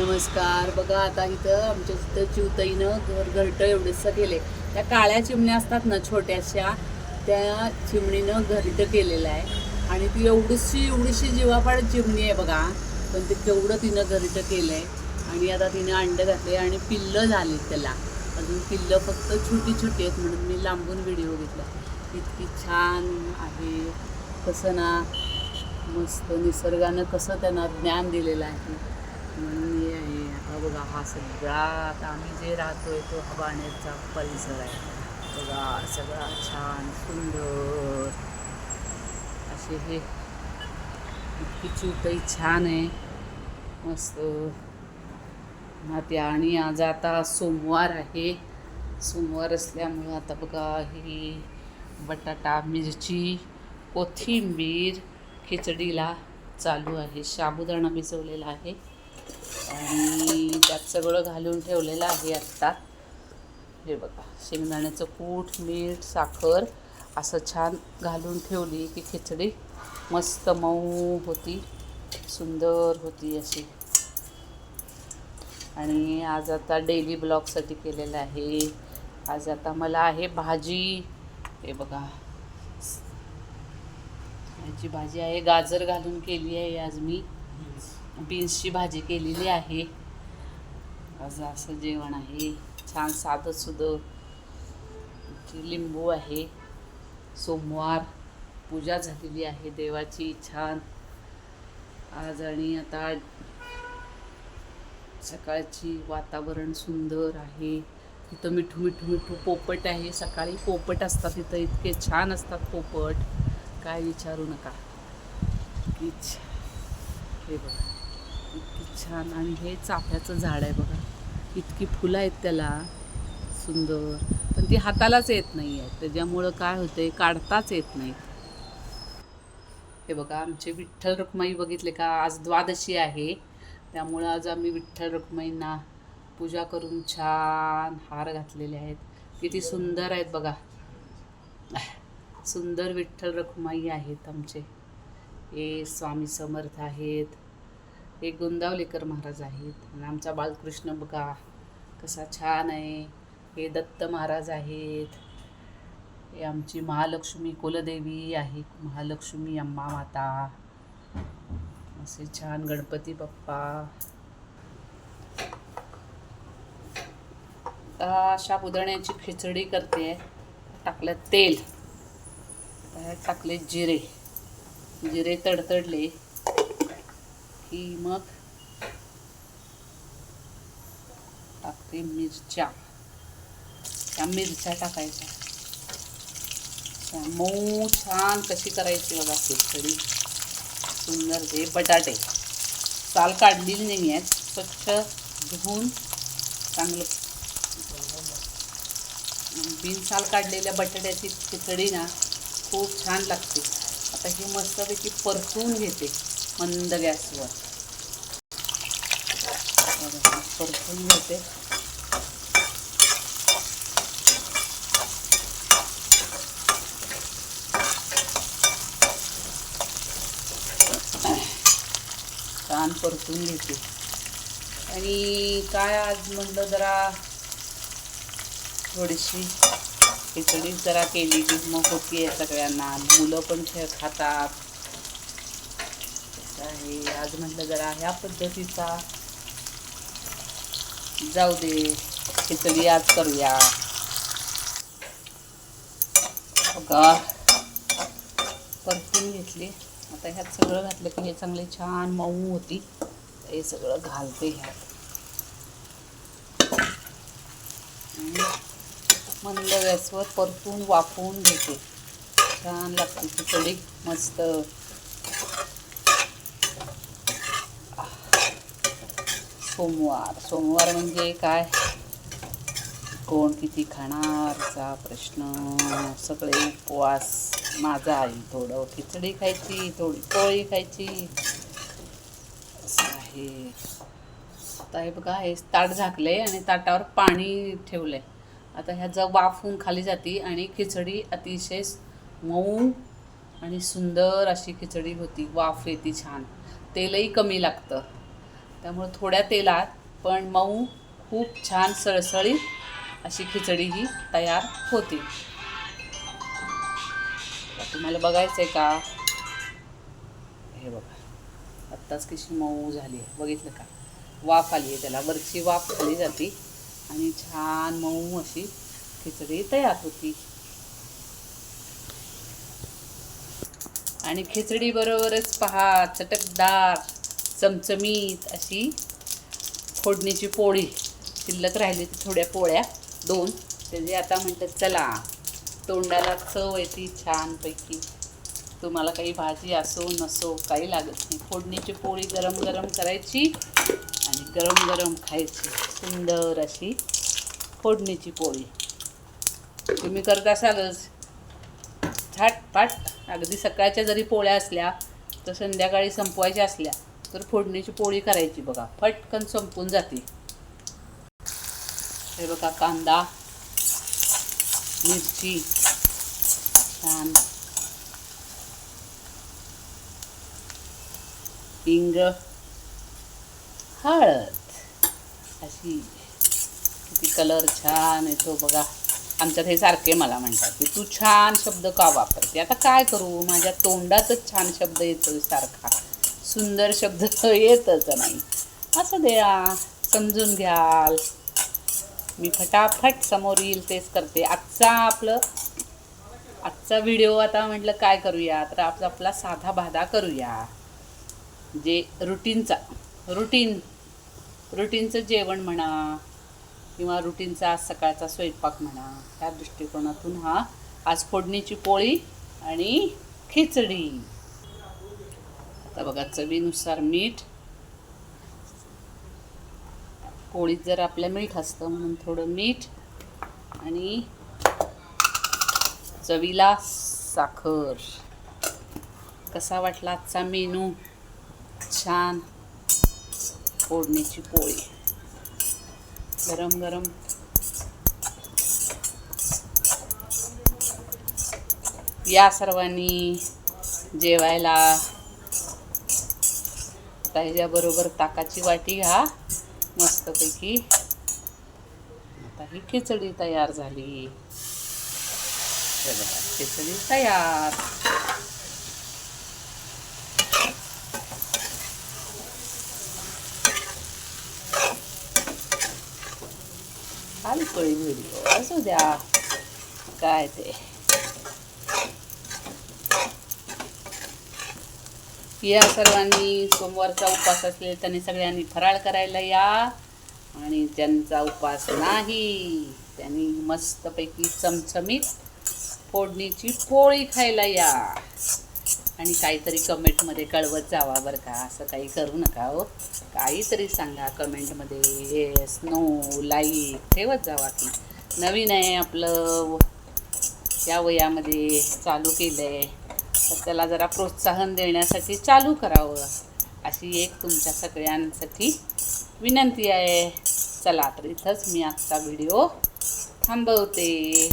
नमस्कार. बघा आता इथं आमच्या तिथं चिवताईनं घर घरटं एवढंसं केले त्या काळ्या चिमण्या असतात ना छोट्याशा त्या चिमणीनं घरटं केलेलं आहे. आणि ती एवढीशी एवढीशी जीवापाड चिमणी आहे बघा. पण ते केवढं तिनं घरटं केलं आहे आणि आता तिनं अंडं घातले आणि पिल्लं झाली त्याला. अजून पिल्लं फक्त छोटी छोटी आहेत म्हणून मी लांबून व्हिडिओ घेतला. इतकी छान आहे. कसं ना मस्त निसर्गानं कसं त्यांना ज्ञान दिलेलं आहे. म्हणून हे आहे. आता बघा हा सगळा आता आम्ही जे राहतोय तो हा परिसर आहे. बघा सगळा छान सुंदर. असे हे. इतकी चिवताई छान आहे. मस्त. त्या आणि आज आता सोमवार आहे. सोमवार असल्यामुळं आता बघा ही बटाटा मिरची कोथिंबीर खिचडीला चालू आहे. साबुदाणा भिजवलेला आहे. आणि त्यात सगळं घालून ठेवलेलं आहे आत्ता. हे बघा शेंगदाण्याचं कूट मीठ साखर असं छान घालून ठेवली की खिचडी मस्त मऊ होती सुंदर होती अशी. आणि आज आता डेली ब्लॉगसाठी केलेलं आहे. आज आता मला आहे भाजी. हे बघा. याची भाजी आहे गाजर घालून केली आहे आज मी. बीन्सची भाजी केलेली आहे. आज असं जेवण आहे. छान साधं सुधं लिंबू आहे. सोमवार पूजा झालेली आहे देवाची छान. आज आणि आता सकाळची वातावरण सुंदर आहे. तिथं मिठू मिठू मिठू पोपट आहे. सकाळी पोपट असतात तिथं इतके छान असतात पोपट. काय विचारू नका. हे बघा. छान. आणि हे चाफ्याचं झाड आहे बघा. इतकी फुलं आहेत त्याला. सुंदर. पण ती हातालाच येत नाही आहेत त्याच्यामुळं काय होते काढताच येत नाहीत. हे बघा आमचे विठ्ठल रुक्माई बघितले का? आज द्वादशी आहे. त्यामुळं आज आम्ही विठ्ठल रुक्माईंना पूजा करून छान हार घातलेले आहेत. किती सुंदर आहेत बघा. सुंदर विठ्ठल रखुमाई आहेत आमचे. हे स्वामी समर्थ आहेत. हे गुंदावलेकर महाराज आहेत. आणि आमचा बालकृष्ण बघा कसा छान आहे. हे दत्त महाराज आहेत. हे आमची महालक्ष्मी कुलदेवी आहे. महालक्ष्मी अम्मा माता. असे छान गणपती बाप्पा. अशा साबुदाण्याची खिचडी करते. टाकलं तेल. टाकले जिरे. जिरे तडतडले. की मग टाकते मिरच्या. त्या मिरच्या टाकायच्या. त्या मऊ छान कशी करायची बघा खिचडी सुंदर ते बटाटे. साल काढलेली नाही आहेत. स्वच्छ धुवून चांगलं बिनसाल काढलेल्या बटाट्याची खिचडी ना खूप छान लागते. आता हे मस्तपैकी परतून घेते. मंद गॅसवर परतून घेते. छान परतून घेते. आणि काय आज म्हणलं जरा थोडीशी खिचडीच जरा केली की मग होती आहे सगळ्यांना. मुलं पण खेळ खातात. आहे. आज म्हटलं जरा ह्या पद्धतीचा जाऊ दे खिचडी आज करूया. बघा. परतून घेतली. आता ह्यात सगळं घातलं की हे चांगले छान मऊ होती. हे सगळं घालते ह्यात. म्हणलं गॅसवर परतून वाफवून घेते. छान लागते. खिचडी मस्त. सोमवार. सोमवार म्हणजे काय? कोण किती खाणारचा प्रश्न? सगळे उपवास. माझा आहे थोडं खिचडी खायची थोडी पोळी खायची. असं आहे. आता हे बघा हे ताट झाकले आणि ताटावर पाणी ठेवलं आहे आता ह्याचं वाफून खाली जाती आणि खिचडी अतिशय मऊ आणि सुंदर अशी खिचडी होती. वाफ येते छान. तेलही कमी लागतं. त्यामुळे थोड्या तेलात पण मऊ खूप छान सळसळीत अशी खिचडी ही तयार होते. तुम्हाला बघायचं आहे का? हे बघा. आत्ताच कशी मऊ झाली आहे. बघितलं का? वाफ आली आहे त्याला. वरची वाफ खाली जाते आणि छान मऊ अशी खिचडी तयार होती. आणि खिचडी बरोबरच पहा चटकदार. चमचमीत अशी फोडणीची पोळी शिल्लक राहिली ती थोड्या पोळ्या दोन. त्याची आता म्हणतात चला तोंडाला चव येते छानपैकी. तुम्हाला काही भाजी असो नसो काही लागत नाही. फोडणीची पोळी गरम गरम करायची आणि गरम गरम खायची. सुंदर अशी फोडणीची पोळी. तुम्ही करत असालच झाटपाट. अगदी सकाळच्या जरी पोळ्या असल्या तर संध्याकाळी संपवायच्या असल्या तर फोडणीची पोळी करायची बघा. पटकन संपून जाते. हे बघा कांदा मिरची. छान. हिंग हळद. अशी किती कलर छान येतो बघा. आमच्यात हे सारखे मला म्हणतात की तू छान शब्द का वापरते? आता काय करू? माझ्या तोंडातच छान शब्द येतो सारखा. सुंदर शब्द येतच नाही. असं द्या समजून घ्याल. मी फटाफट समोर येईल तेच करते. आजचा आपलं आजचा व्हिडिओ आता म्हटलं काय करूया? तर आपला आपला साधा भाधा करूया. जे रुटीनचा रुटीन रुटीनचं जेवण म्हणा किंवा रुटीनचा आज सकाळचा स्वयंपाक म्हणा ह्या दृष्टिकोनातून हा आज फोडणीची पोळी आणि खिचडी. आता बघा चवीनुसार मीठ. पोळीत जर आपल्या मीठ असतं म्हणून थोडं मीठ आणि चवीला साखर. कसा वाटला आजचा मेनू? छान. फोडणीची पोळी. गरम गरम. या सर्वांनी जेवायला आता ह्याच्याबरोबर ताकाची वाटी घ्या. मस्तपैकी. आता ही खिचडी तयार झाली. खिचडी तयार. हलकळी व्हिडिओ असू द्या. काय ते? या सर्वांनी सोमवारचा उपवास असलेला त्यांनी सगळ्यांनी फराळ करायला या. आणि ज्यांचा उपवास नाही त्यांनी मस्तपैकी चमचमीत फोडणीची पोळी खायला या. आणि काहीतरी कमेंटमध्ये कळवत जावा बरं का असं काही करू नका हो. काहीतरी सांगा कमेंटमध्ये. येस नो लाईक ठेवत जावा की. नवीन आहे आपलं. या वयामध्ये चालू केलं आहे तर त्याला जरा प्रोत्साहन देण्यासाठी चालू करावं. अशी एक तुमच्या सगळ्यांसाठी विनंती आहे. चला तर इथंच मी आजचा व्हिडिओ थांबवते.